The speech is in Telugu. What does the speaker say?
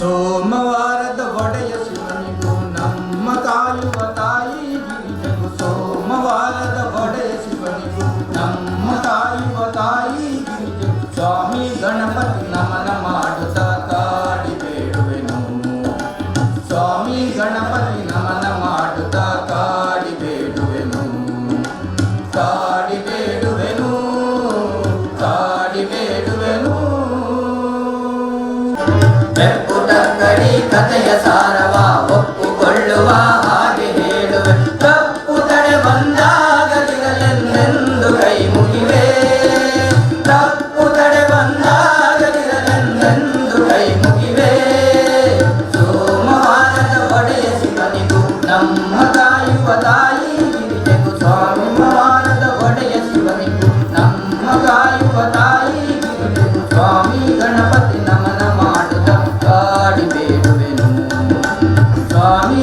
సోమవారద వడయ శివనిగు నమ్మకాలు వతాయి గిరిజగు సోమవారద వడయ శివనిగు నమ్మకాలు వతాయి గిరిజగు స్వామి గణపతి నమన మాడుత కాడి వేడువెను. స్వామి గణపతి నమన మాడుత కాడి వేడువెను. కాడి వేడువెను కాడి వేడువెను. ಬೇಡುವೆನು ಕಥೆಯ ಸಾರವ ಒಪ್ಪುಕೊಳ್ಳುವ ಹಾಗೆ ಹೇಳುವೆ. ತಪ್ಪು ತಡೆ ಬಂದಾಗಲಿರಲೆಂದೆಂದು ಕೈ ಮುಗಿವೆ. ತಪ್ಪು ತಡೆ ಬಂದಾಗಲಿರಲೆಂದೆಂದು ಕೈ ಮುಗಿವೆ. ಸೋಮವಾರದ ಒಡೆಯ ಶಿವನಿಗೂ ನಮ್ಮ ಕಾಯುವ ತಾಯಿ, ಗಿರಿಜೆಗೂ ಸ್ವಾಮಿ ವಾರದ ಒಡೆಯ ಶಿವನಿಗೂ ನಮ್ಮ ಕಾಯುವ ತಾಯಿ ಸ್ವಾಮಿ, ಗಣಪತಿ ನಮನ ಸ್ವಾಮಿ